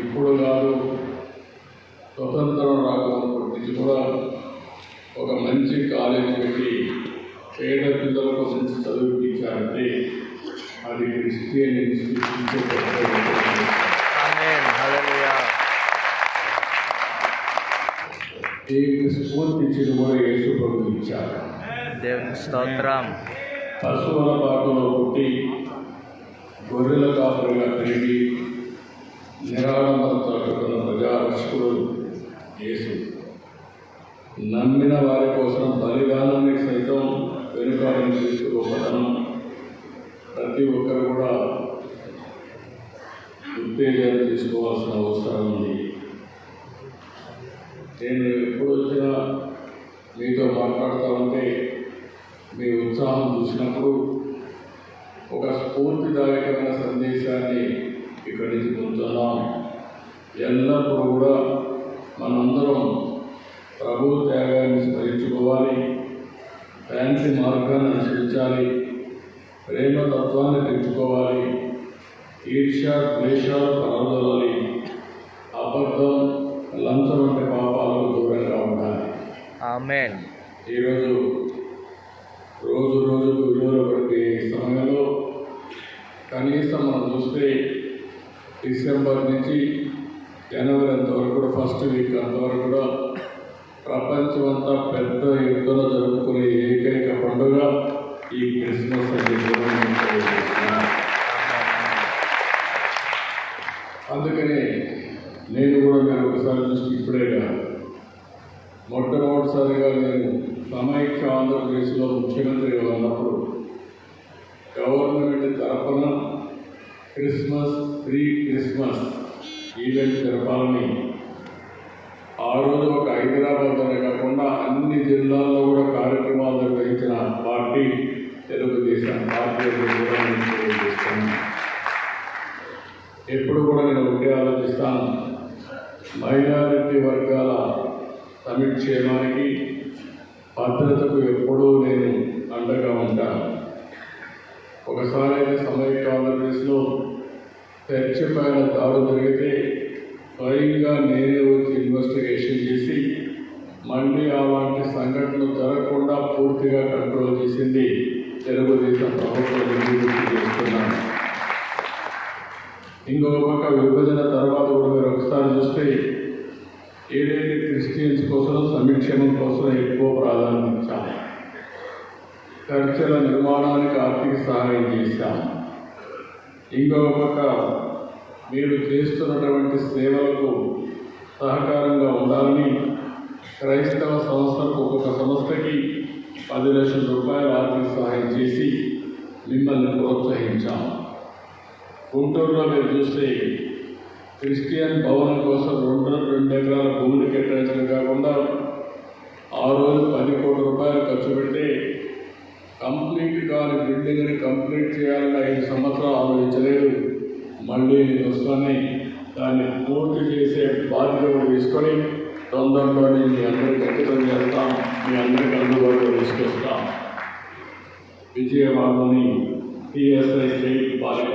ఇప్పుడు కాదు స్వతంత్రం రాకముందు నుంచి కూడా ఒక మంచి కాలేజీ పెట్టి పేద పిల్లలకు మంచి చదివిపించారంటే అది క్రిస్టియన్ ఇన్స్టిట్యూషన్ దీనికి స్ఫూర్తి ఇచ్చిన కూడా యేసు ప్రభు ఇచ్చారు. దేవుని స్తోత్రం. పశువుల పాటలో పుట్టి గొర్రెల కాపులుగా పెరిగి నిరాడంబరతో ప్రజారక్షకుడు యేసు. నమ్మిన వారి కోసం బలిదానాన్ని సైతం వెనుకాలను చేసే గొప్పతనం. ప్రతి ఒక్కరు కూడా ఉత్తేజాలు తీసుకోవాల్సిన అవసరం ఉంది. నేను ఎప్పుడు వచ్చినా మీతో మాట్లాడుతూ ఉంటే మీ ఉత్సాహం చూసినప్పుడు ఒక స్ఫూర్తిదాయకమైన సందేశాన్ని ఇక్కడి నుంచి పొందుతున్నాం ఎల్లప్పుడూ కూడా మనందరం ప్రభు త్యాగాన్ని స్మరించుకోవాలి. శాంతి మార్గాన్ని అనుసరించాలి. ప్రేమ తత్వాన్ని పెంచుకోవాలి. ఈర్ష్య ద్వేషాలు పరదలాలి అబద్ధం లంచం వంటి పాపాలకు దూరంగా ఉండాలి. ఈరోజు రోజు రోజుకు విలువలు పడితే సమయంలో కనీసం మనం చూస్తే డిసెంబర్ నుంచి జనవరి అంతవరకు కూడా ఫస్ట్ వీక్ అంతవరకు కూడా ప్రపంచం అంతా పెద్ద ఎత్తున జరుపుకునే ఏకైక పండుగ ఈ క్రిస్మస్ అని కూడా నేను అందుకనే నేను కూడా మీరు ఒకసారి చూసి ఇప్పుడే కాదు. మొట్టమొదటిసారిగా నేను సమైక్య ఆంధ్రప్రదేశ్లో ముఖ్యమంత్రిగా ఉన్నప్పుడు గవర్నమెంట్ తరఫున క్రిస్మస్ ప్రీ క్రిస్మస్ ఈవెంట్ జరపాలని ఆ రోజు ఒక హైదరాబాద్లోనే కాకుండా అన్ని జిల్లాల్లో కూడా కార్యక్రమాలు నిర్వహించిన పార్టీ తెలుగుదేశం పార్టీ ఎప్పుడు కూడా నేను ఒకటే ఆలోచిస్తాను. మైనారిటీ వర్గాల సంక్షేమానికి భద్రతకు ఎప్పుడూ నేను అండగా ఉంటాను. ఒకసారి అయితే సమైక్య ఆంధ్రప్రదేశ్లో చర్చి పైన దాడు జరిగితే స్వయంగా నేనే వచ్చి ఇన్వెస్టిగేషన్ చేసి మళ్ళీ అలాంటి సంఘటనలు జరగకుండా పూర్తిగా కంట్రోల్ చేసింది తెలుగుదేశం ప్రభుత్వం చేస్తున్నాను. ఇంకొక పక్క విభజన తర్వాత కూడా మీరు ఒకసారి చూస్తే ఏదైతే క్రిస్టియన్స్ కోసం సంక్షేమం కోసం ఎక్కువ ప్రాధాన్యం ఇచ్చాం చర్చల నిర్మాణానికి ఆర్థిక సహాయం చేశాం. ఇంకొక పక్క మీరు చేస్తున్నటువంటి సేవలకు సహకారంగా ఉండాలని క్రైస్తవ సంస్థలకు ఒక్కొక్క సంస్థకి పది లక్షల రూపాయల ఆర్థిక సహాయం చేసి మిమ్మల్ని ప్రోత్సహించాం. గుంటూరులో మీరు చూస్తే క్రిస్టియన్ భవనం కోసం రెండు రెండు ఎకరాల భూమిని కేటాయించడం కాకుండా ఆ రోజు పది కోట్ల రూపాయలు ఖర్చు పెట్టి కంప్లీట్ కాని బిల్డింగ్ని కంప్లీట్ చేయాలని ఐదు సంవత్సరాలు ఆలోచించలేదు. మళ్ళీ నేను వస్తానే దాన్ని పూర్తి చేసే బాధ్యత కూడా తీసుకొని తొందరలోనే మీ అందరికీ అంకితం చేస్తాం మీ అందరికీ అందుబాటులో తీసుకొస్తాం. విజయవాడలోని టిఎస్ఐ బాలిక